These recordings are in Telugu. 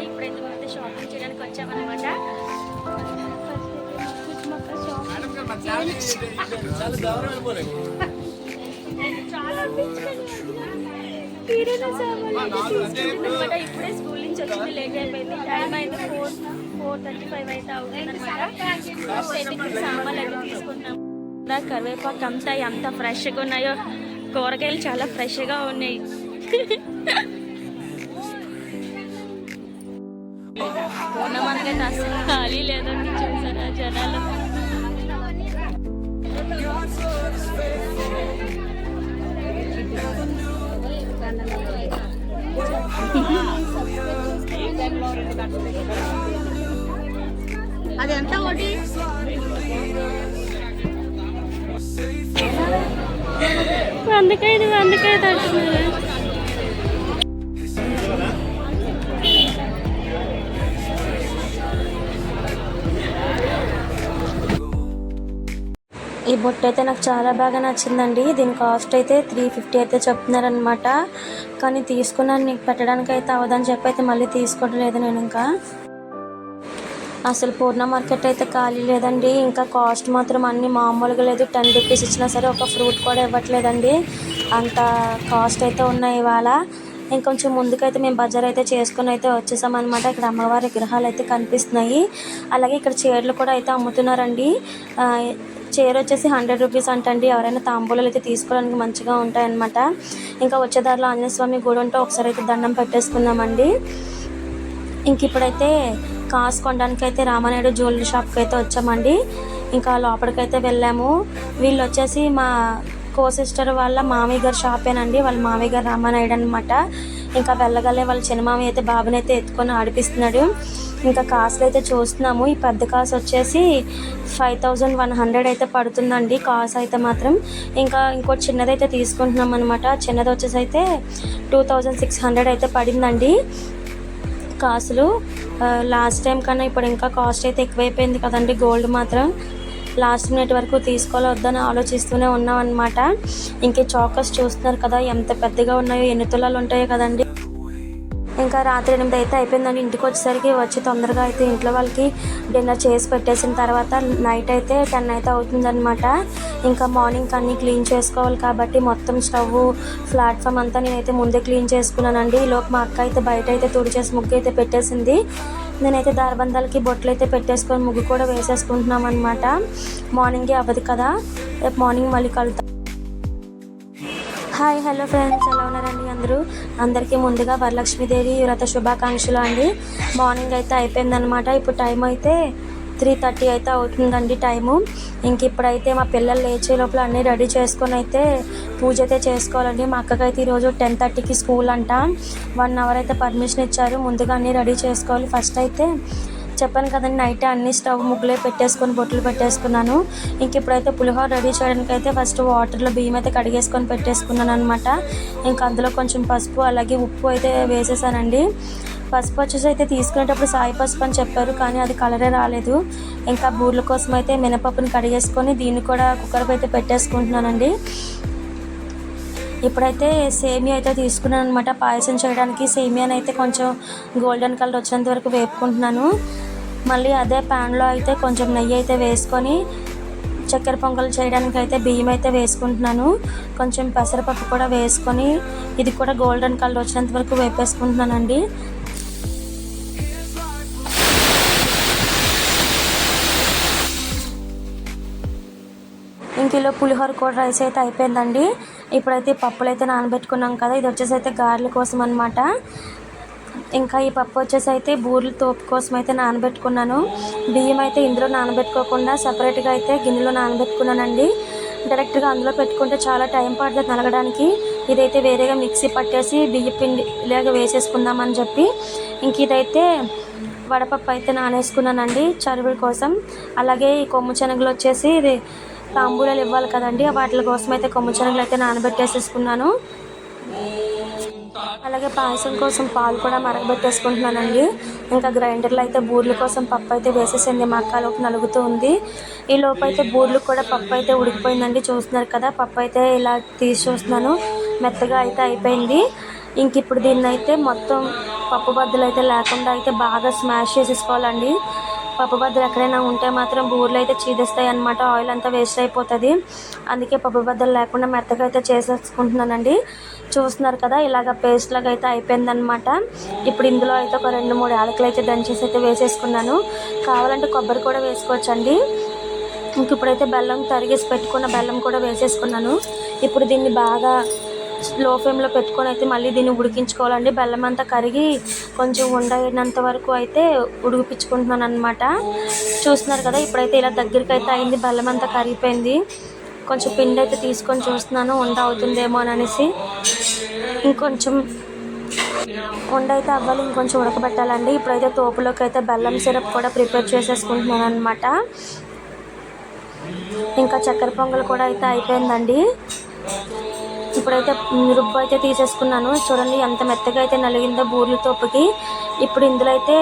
ఇప్పుడైతే మేమైతే షాపింగ్ చేయడానికి వచ్చామన్నమాట చాలా కిరాణా ఇప్పుడే స్కూల్ నుంచి వచ్చింది లేట్ అయిపోయింది టైం అయితే ఫోర్ ఫోర్ థర్టీ ఫైవ్ అయితే అవుతుంది అనమాట అయితే ఇక్కడ సామాన్లు అయితే తీసుకుంటున్నాం ఇలా కరివేపాకు అంతా ఎంత ఫ్రెష్గా ఉన్నాయో కూరగాయలు చాలా ఫ్రెష్గా ఉన్నాయి. ఉన్న మనకైతే అసలు ఖాళీ లేదండి చూసారా జనాలు. అది ఎంత ఒకటి వందకాయ ఇది వందకాయ తడుతుంది ఈ బొట్టు అయితే నాకు చాలా బాగా నచ్చిందండి. దీని కాస్ట్ అయితే త్రీ ఫిఫ్టీ అయితే చెప్తున్నారనమాట కానీ తీసుకున్నాను నీకు పెట్టడానికి అయితే అవదని చెప్పి అయితే మళ్ళీ తీసుకోవడం లేదు నేను ఇంకా. అసలు పూర్ణ మార్కెట్ అయితే ఖాళీ లేదండి. ఇంకా కాస్ట్ మాత్రం అన్ని మామూలుగా లేదు. టెన్ రూపీస్ ఇచ్చినా సరే ఒక ఫ్రూట్ కూడా ఇవ్వట్లేదండి. అంత కాస్ట్ అయితే ఉన్నాయి ఇవాళ. ఇంకొంచెం ముందుకైతే మేము బజార్ అయితే చేసుకుని అయితే వచ్చేసామన్నమాట. ఇక్కడ అమ్మవారి విగ్రహాలు అయితే కనిపిస్తున్నాయి. అలాగే ఇక్కడ చీరలు కూడా అయితే అమ్ముతున్నారండి. చీర వచ్చేసి హండ్రెడ్ రూపీస్ అంటండి. ఎవరైనా తాంబూలాలు అయితే తీసుకోవడానికి మంచిగా ఉంటాయన్నమాట. ఇంకా వచ్చే దారిలో ఆంజనేయ స్వామి గుడి ఉంటే ఒకసారి అయితే దండం పెట్టేసుకుందామండి. ఇంక ఇప్పుడైతే కాసు కొనడానికి అయితే రామానాయుడు జ్యువెలరీ షాప్కి అయితే వచ్చామండి. ఇంకా లోపలికైతే వెళ్ళాము. వీళ్ళు వచ్చేసి మా కో సిస్టర్ వాళ్ళ మామయ్య గారి షాపేనండి. వాళ్ళ మామయ్య గారు రామానాయుడు అనమాట ఇంకా వెళ్ళగలే వాళ్ళ చిన్నమామ అయితే బాబుని అయితే ఎత్తుకొని ఆడిపిస్తున్నాడు. ఇంకా కాసులు అయితే చూస్తున్నాము. ఈ పెద్ద కాసు వచ్చేసి ఫైవ్ థౌజండ్ వన్ హండ్రెడ్ అయితే పడుతుందండి కాసు అయితే మాత్రం. ఇంకా ఇంకోటి చిన్నది అయితే తీసుకుంటున్నాం అనమాట చిన్నది వచ్చేసి అయితే టూ థౌజండ్ సిక్స్ హండ్రెడ్ అయితే పడిందండి కాసులు. లాస్ట్ టైం కన్నా ఇప్పుడు ఇంకా కాస్ట్ అయితే ఎక్కువైపోయింది కదండి గోల్డ్ మాత్రం. లాస్ట్ మినిట్ వరకు తీసుకోవాలో వద్దని ఆలోచిస్తూనే ఉన్నాం అనమాట ఇంకే చాకర్స్ చూస్తున్నారు కదా ఎంత పెద్దగా ఉన్నాయో ఎన్ని తులాలు ఉంటాయో కదండి. ఇంకా రాత్రి ఎనిమిది అయితే అయిపోయిందండి. ఇంటికి వచ్చేసరికి వచ్చి తొందరగా అయితే ఇంట్లో వాళ్ళకి డిన్నర్ చేసి పెట్టేసిన తర్వాత నైట్ అయితే టెన్ అయితే అవుతుందన్నమాట. ఇంకా మార్నింగ్ అన్నీ క్లీన్ చేసుకోవాలి కాబట్టి మొత్తం స్టవ్ ప్లాట్ఫామ్ అంతా నేనైతే ముందే క్లీన్ చేసుకున్నానండి. ఈలోపు మా అక్క అయితే బయట అయితే తుడిచేసి ముగ్గు అయితే పెట్టేసింది. నేనైతే దారబంధాలకి బొట్లు అయితే పెట్టేసుకొని ముగ్గు కూడా వేసేసుకుంటున్నాం అనమాట మార్నింగే అవ్వదు కదా. రేపు మార్నింగ్ మళ్ళీ కలుతాం హాయ్ హలో ఫ్రెండ్స్ ఎలా ఉన్నారండి అందరూ? అందరికీ ముందుగా వరలక్ష్మీదేవి వ్రత శుభాకాంక్షలు అండి. మార్నింగ్ అయితే అయిపోయిందనమాట ఇప్పుడు టైం అయితే త్రీ థర్టీ అయితే అవుతుందండి టైము ఇంక ఇప్పుడైతే మా పిల్లలు లేచే లోపల అన్నీ రెడీ చేసుకొని అయితే పూజ అయితే చేసుకోవాలండి. మా అక్కకైతే ఈరోజు టెన్ థర్టీకి స్కూల్ అంట. వన్ అవర్ అయితే పర్మిషన్ ఇచ్చారు. ముందుగా అన్నీ రెడీ చేసుకోవాలి. ఫస్ట్ అయితే చెప్పాను కదండి నైట్ అన్ని స్టవ్ ముగ్గులే పెట్టేసుకొని బొట్లు పెట్టేసుకున్నాను. ఇంక ఇప్పుడైతే పులిహోర రెడీ చేయడానికి అయితే ఫస్ట్ వాటర్లో బియ్యం అయితే కడిగేసుకొని పెట్టేసుకున్నాను అనమాట ఇంకా అందులో కొంచెం పసుపు అలాగే ఉప్పు అయితే వేసేసానండి. పసుపు వచ్చేసి అయితే తీసుకునేటప్పుడు సాయి పసుపు అని చెప్పారు కానీ అది కలరే రాలేదు. ఇంకా బూర్ల కోసం అయితే మినపప్పుని కడిగేసుకొని దీన్ని కూడా కుక్కర్కి అయితే పెట్టేసుకుంటున్నానండి. ఇప్పుడైతే సేమియా అయితే తీసుకున్నాను అనమాట పాయసం చేయడానికి సేమియాని అయితే కొంచెం గోల్డెన్ కలర్ వచ్చేంత వరకు వేపుకుంటున్నాను. మళ్ళీ అదే ప్యాన్లో అయితే కొంచెం నెయ్యి అయితే వేసుకొని చక్కెర పొంగల్ చేయడానికి అయితే బియ్యం అయితే వేసుకుంటున్నాను. కొంచెం పెసరపప్పు కూడా వేసుకొని ఇది కూడా గోల్డెన్ కలర్ వచ్చేంత వరకు వేపేసుకుంటున్నానండి. ఇంకిలో పులిహోర కూడా రైస్ అయితే అయిపోయిందండి. ఇప్పుడైతే పప్పులు అయితే నానబెట్టుకున్నాం కదా ఇది వచ్చేసి అయితే గారెల కోసం అనమాట ఇంకా ఈ పప్పు వచ్చేసి అయితే బూరెలు తోపు కోసం అయితే నానబెట్టుకున్నాను. బియ్యం అయితే ఇందులో నానబెట్టుకోకుండా సపరేట్గా అయితే గిన్నెలో నానబెట్టుకున్నానండి. డైరెక్ట్గా అందులో పెట్టుకుంటే చాలా టైం పడుతుంది నలగడానికి. ఇదైతే వేరేగా మిక్సీ పట్టేసి బియ్య పిండి ఇలాగ వేసేసుకుందామని చెప్పి ఇంక ఇదైతే వడపప్పు అయితే నానేసుకున్నానండి చరువుల కోసం. అలాగే ఈ కొమ్ము శనగలు వచ్చేసి ఇది తాంబూలాలు ఇవ్వాలి కదండి వాటి కోసం అయితే కొమ్ము శనగలు అయితే నానబెట్టేసేసుకున్నాను. అలాగే పాయసం కోసం పాలు కూడా మరగబెట్టేసుకుంటున్నానండి. ఇంకా గ్రైండర్లో అయితే బూర్ల కోసం పప్పు అయితే వేసేసింది మా అక్కలోకి నలుగుతూ ఉంది. ఈ లోపు అయితే బూర్లు కూడా పప్పు అయితే ఉడికిపోయిందండి. చూస్తున్నారు కదా పప్పు అయితే ఇలా తీసి చూస్తున్నాను. మెత్తగా అయితే అయిపోయింది. ఇంక ఇప్పుడు దీన్ని అయితే మొత్తం పప్పు బద్దలు అయితే లేకుండా అయితే బాగా స్మాష్ చేసేసుకోవాలండి. పప్పు బద్దలు ఎక్కడైనా ఉంటే మాత్రం బూరెలు అయితే చీదేస్తాయి అనమాట ఆయిల్ అంతా వేస్ట్ అయిపోతుంది. అందుకే పప్పు బద్దలు లేకుండా మెత్తగా అయితే చేసేసుకుంటున్నానండి. చూస్తున్నారు కదా ఇలాగ పేస్ట్ లాగా అయితే అయిపోయిందనమాట ఇప్పుడు ఇందులో అయితే ఒక రెండు మూడు యాలకులు అయితే దంచేసి అయితే వేసేసుకున్నాను. కావాలంటే కొబ్బరి కూడా వేసుకోవచ్చండి. ఇంక ఇప్పుడైతే బెల్లం తరిగేసి పెట్టుకున్న బెల్లం కూడా వేసేసుకున్నాను. ఇప్పుడు దీన్ని బాగా లో ఫ్లేమ్లో పెట్టుకొని అయితే మళ్ళీ దీన్ని ఉడికించుకోవాలండి. బెల్లం అంతా కరిగి కొంచెం ఉండయినంత వరకు అయితే ఉడికిపించుకుంటున్నాను అనమాట చూస్తున్నారు కదా ఇప్పుడైతే ఇలా దగ్గరికి అయితే అయింది బెల్లం అంతా కరిగిపోయింది. కొంచెం పిండి అయితే తీసుకొని చూస్తున్నాను ఉండ అవుతుందేమో అని అనేసి. ఇంకొంచెం ఉండ అయితే అవ్వాలి ఇంకొంచెం ఉడకబెట్టాలండి. ఇప్పుడైతే తోపులోకి అయితే బెల్లం సిరప్ కూడా ప్రిపేర్ చేసేసుకుంటున్నాను అనమాట ఇంకా చక్కెర పొంగల్ కూడా అయితే అయిపోయిందండి. ఇప్పుడైతే రుబ్బు అయితే తీసేసుకున్నాను. చూడండి ఎంత మెత్తగా అయితే నలిగిందో బూర్లు తోపుకి. ఇప్పుడు ఇందులో అయితే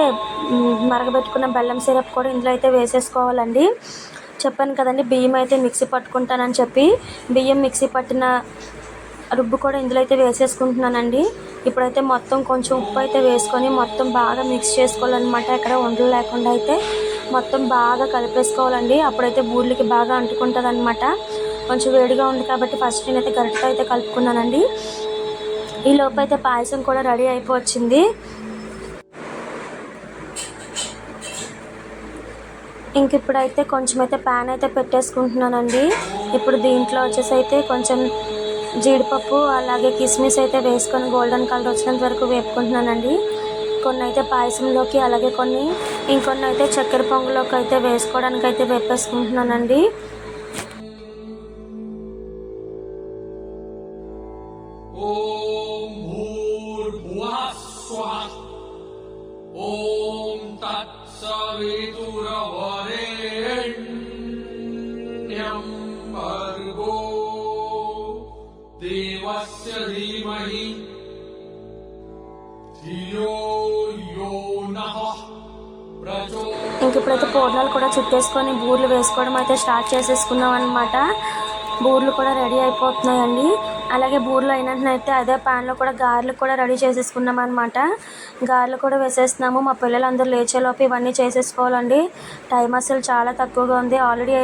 మరగబెట్టుకున్న బెల్లం సిరప్ కూడా ఇందులో అయితే వేసేసుకోవాలండి. చెప్పాను కదండి బియ్యం అయితే మిక్సీ పట్టుకుంటానని చెప్పి. బియ్యం మిక్సీ పట్టిన రుబ్బు కూడా ఇందులో అయితే వేసేసుకుంటున్నానండి. ఇప్పుడైతే మొత్తం కొంచెం ఉప్పు అయితే వేసుకొని మొత్తం బాగా మిక్స్ చేసుకోవాలన్నమాట. ఎక్కడ వంటలు లేకుండా అయితే మొత్తం బాగా కలిపేసుకోవాలండి. అప్పుడైతే బూర్లకి బాగా అంటుకుంటుంది అనమాట కొంచెం వేడిగా ఉంది కాబట్టి ఫస్ట్ నేనైతే గరిటతో అయితే కలుపుకున్నానండి. ఈ లోపు అయితే పాయసం కూడా రెడీ అయిపోవచ్చింది. ఇంక ఇప్పుడైతే కొంచెం అయితే ప్యాన్ అయితే పెట్టేసుకుంటున్నానండి. ఇప్పుడు దీంట్లో వచ్చేసి అయితే కొంచెం జీడిపప్పు అలాగే కిస్మిస్ అయితే వేసుకొని గోల్డెన్ కలర్ వచ్చినంత వరకు వేపుకుంటున్నానండి. కొన్ని అయితే పాయసంలోకి అలాగే కొన్ని ఇంకొన్ని అయితే చక్కెర పొంగులోకి అయితే వేసుకోవడానికి అయితే వేపేసుకుంటున్నానండి. ఓం ఇంక ప్రతి పూర్ణాలు కూడా చుట్టేసుకొని బూర్లు వేసుకోవడం అయితే స్టార్ట్ చేసేసుకున్నాం అనమాట బూర్లు కూడా రెడీ అయిపోతున్నాయండి. అలాగే బూరెలు అయినట్లయితే అదే ప్యాన్లో కూడా గారెలు కూడా రెడీ చేసేసుకున్నాం అనమాట గారెలు కూడా వేసేస్తున్నాము. మా పిల్లలందరూ లేచేలోపు ఇవన్నీ చేసేసుకోవాలండి. టైం అసలు చాలా తక్కువగా ఉంది. ఆల్రెడీ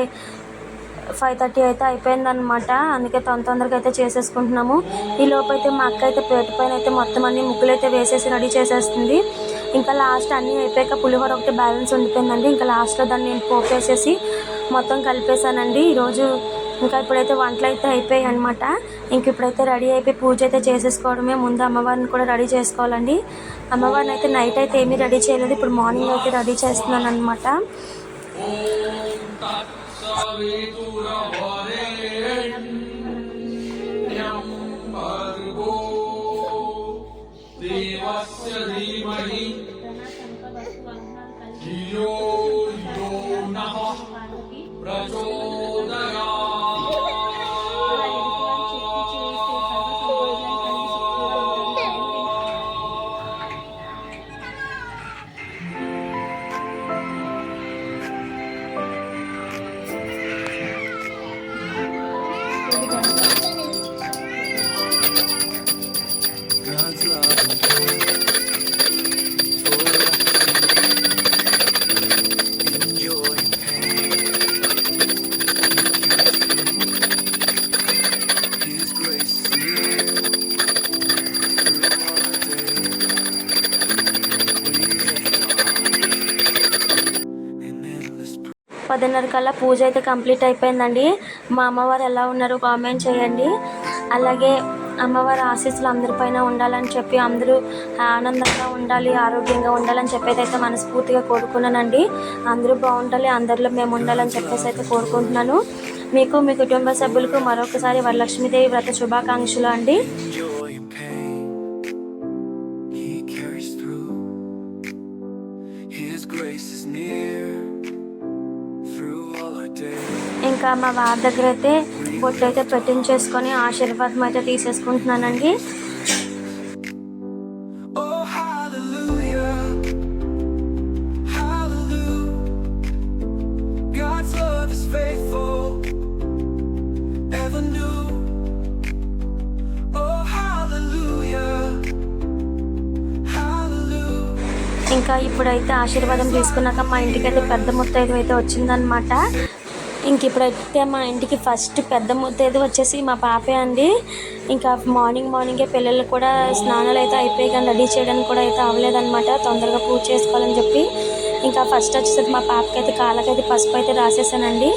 ఫైవ్ థర్టీ అయితే అయిపోయిందనమాట అందుకే తొందర తొందరగా అయితే చేసేసుకుంటున్నాము. ఈ లోపు అయితే మా అక్క అయితే ప్లేట్ పైన అయితే మొత్తం అన్ని ముగ్గులు అయితే వేసేసి రెడీ చేసేస్తుంది. ఇంకా లాస్ట్ అన్నీ అయిపోయాక పులిహోర ఒకటి బ్యాలెన్స్ ఉండిపోయిందండి. ఇంకా లాస్ట్లో దాన్ని నేను పోపేసేసి మొత్తం కలిపేశానండి. ఈరోజు ఇంకా ఇప్పుడైతే వంటలు అయితే అయిపోయాయి అనమాట ఇంక ఇప్పుడైతే రెడీ అయిపోయి పూజ అయితే చేసేసుకోవడమే. ముందు అమ్మవారిని కూడా రెడీ చేసుకోవాలండి. అమ్మవారిని అయితే నైట్ అయితే ఏమీ రెడీ చేయలేదు. ఇప్పుడు మార్నింగ్ అయితే రెడీ చేస్తున్నాను అనమాట ప్రచో కల్లా పూజ అయితే కంప్లీట్ అయిపోయిందండి. మా అమ్మవారు ఎలా ఉన్నారు కామెంట్ చేయండి. అలాగే అమ్మవారి ఆశీస్సులు అందరిపైన ఉండాలని చెప్పి అందరూ ఆనందంగా ఉండాలి ఆరోగ్యంగా ఉండాలని చెప్పేది అయితే మనస్ఫూర్తిగా కోరుకున్నానండి. అందరూ బాగుండాలి అందరిలో మేము ఉండాలని చెప్పేసి అయితే కోరుకుంటున్నాను. మీకు మీ కుటుంబ సభ్యులకు మరొకసారి వరలక్ష్మీదేవి వ్రత శుభాకాంక్షలు అండి. ఇంకా మా వారి దగ్గర అయితే బొట్టు అయితే పెట్టించేసుకొని ఆశీర్వాదం అయితే తీసేసుకుంటున్నానండి. ఇంకా ఇప్పుడైతే ఆశీర్వాదం తీసుకున్నాక మా ఇంటికి అయితే పెద్ద మొత్తం అయితే వచ్చిందనమాట ఇంక ఇప్పుడైతే మా ఇంటికి ఫస్ట్ పెద్ద ముత్తైదు వచ్చేసి మా పాపే అండి. ఇంకా మార్నింగ్ మార్నింగే పిల్లలు కూడా స్నానాలు అయితే అయిపోయి కానీ రెడీ చేయడానికి కూడా అయితే అవ్వలేదన్నమాట. తొందరగా పూజ చేసుకోవాలని చెప్పి ఇంకా ఫస్ట్ వచ్చేసరికి మా పాపకైతే కాళ్ళకైతే పసుపు అయితే రాసేసానండి.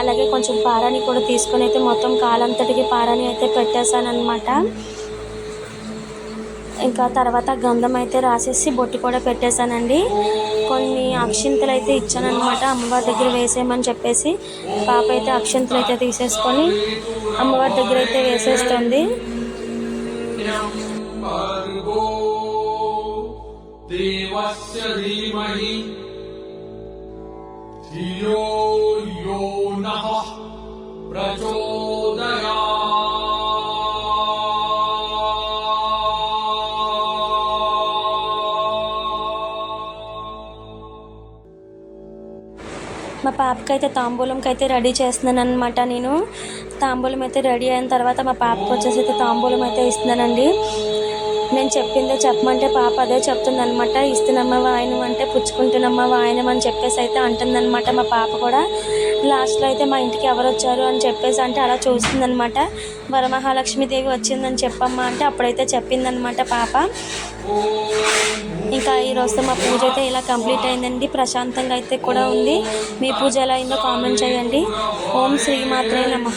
అలాగే కొంచెం పారాని కూడా తీసుకొని అయితే మొత్తం కాలంతటికి పారాని అయితే పెట్టేశానమాట అనమాట ఇంకా తర్వాత గంధం అయితే రాసేసి బొట్టి కూడా పెట్టేశానండి. కొన్ని అక్షింతలు అయితే ఇచ్చానమాట అమ్మవారి దగ్గర వేసేయమని చెప్పేసి పాప అయితే అక్షింతలు అయితే తీసేసుకొని అమ్మవారి దగ్గర అయితే వేసేస్తుంది ప్రచోదయా మా పాపకైతే తాంబూలంకి అయితే రెడీ చేస్తున్నాను అనమాట నేను. తాంబూలం అయితే రెడీ అయిన తర్వాత మా పాపకు వచ్చేసి అయితే తాంబూలం అయితే ఇస్తున్నానండి. నేను చెప్పిందే చెప్పమంటే పాప అదే చెప్తుంది అనమాట ఇస్తున్నమ్మ వాయనం అంటే పుచ్చుకుంటున్నమ్మ వాయనం అని చెప్పేసి అయితే అంటుందన్నమాట మా పాప కూడా. లాస్ట్లో అయితే మా ఇంటికి ఎవరు వచ్చారు అని చెప్పేసి అంటే అలా చూస్తుందన్నమాట. వరమహాలక్ష్మీదేవి వచ్చిందని చెప్పమ్మా అంటే అప్పుడైతే చెప్పిందనమాట పాప. ఇంకా ఈ రోజుతో మా పూజ అయితే ఇలా కంప్లీట్ అయిందండి. ప్రశాంతంగా అయితే కూడా ఉంది. మీ పూజ ఎలా అయిందో కామెంట్ చేయండి. ఓం శ్రీమాత్రే నమ.